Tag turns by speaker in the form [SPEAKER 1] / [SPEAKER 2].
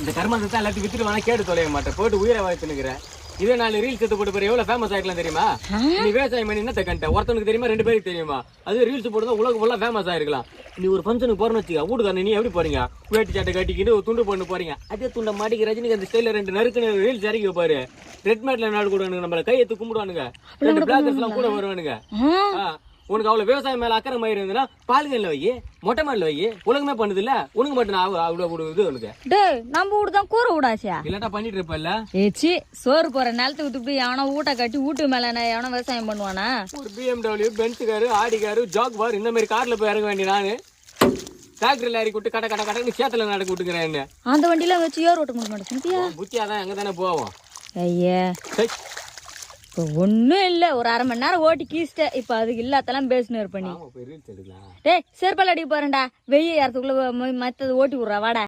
[SPEAKER 1] இந்த கர்மாந்தத்தை எல்லாத்தையும் வித்துட்டு வேணா கேட்டு தொலைய மாட்டேன். போட்டு உயிரை வாய்த்துனுக்குறேன் இதே நாலு ரீல்ஸ் எடுத்து போட்டு போற எவ்வளவு ஃபேமஸ் ஆயிருக்கலாம் தெரியுமா? நீ விவசாயம் பண்ணி என்ன கண்ட? ஒருத்தனுக்கு தெரியுமா ரெண்டு பேருக்கு தெரியுமா? அது ரீல்ஸ் போட்டு உலகம் ஃபுல்லா ஃபேமஸ் ஆயிருக்கலாம். நீ ஒரு ஃபங்க்ஷனுக்கு போறேன்னு வச்சுக்க வீட்டுக்காரன் நீ எப்படி போறீங்க? வேட்டி சட்டை கட்டிக்கிட்டு துண்டு பண்ணு போறீங்க. அதே துண்டை மாட்டிக்கு ரஜினிக்கு அந்த ஸ்டைல ரெண்டு நறுக்குன்னு ரீல்ஸ் இறக்கி வைப்பாரு. ரெட் மேட்ல நாடு கூட நம்மள கையெத்து கும்பிடுவானுங்க. ரெண்டு பிளாக்கர்ஸ் எல்லாம் கூட வருவானுங்க. உனக்கு அவ்வளவு விவசாயம் மேல அக்கறை மயிர் இருந்ததுன்னா பால்கன்ல வை மொட்டை மாடல வை உலகமே பண்ணுது இல்ல உனக்கு மட்டும் நான் அவ்வளவு இது உனக்கு.
[SPEAKER 2] டேய் நம்ம வீடு தான் கூரை விடாச்சியா
[SPEAKER 1] இல்லாட்டா பண்ணிட்டு இருப்பல்ல?
[SPEAKER 2] ஏச்சி சோறு போற நிலத்துக்கு விட்டுட்டு எவனோ வீட்டை கட்டி வீட்டு மேல எவனோ விவசாயம் பண்ணுவானா?
[SPEAKER 1] ஒரு BMW Benz car Audi car Jaguar இந்த மாதிரி கார்ல போய் இறங்க வேண்டிய நானு. டிராக்டர் லாரி விட்டு கட கட கடன்னு சேத்துல நடக்க விட்டுக்கிறேன்
[SPEAKER 2] அந்த வண்டியில வச்சு ஏர் ஓட்ட முடிய மாட்டேன்
[SPEAKER 1] புத்தியா தான் எங்க தானே போவோம்.
[SPEAKER 2] ஐயா. இப்போ ஒன்றும் இல்லை. ஒரு அரை மணி நேரம் ஓட்டி கீச்சிட்டேன். இப்போ அதுக்கு இல்லாதெல்லாம் பேசினு
[SPEAKER 1] எடுக்கலாம்.
[SPEAKER 2] டேய் செருப்பால் அடிக்க போறேன்டா. வெய்ய இடத்துக்குள்ள மற்றது ஓட்டி விட்றா. வாடா.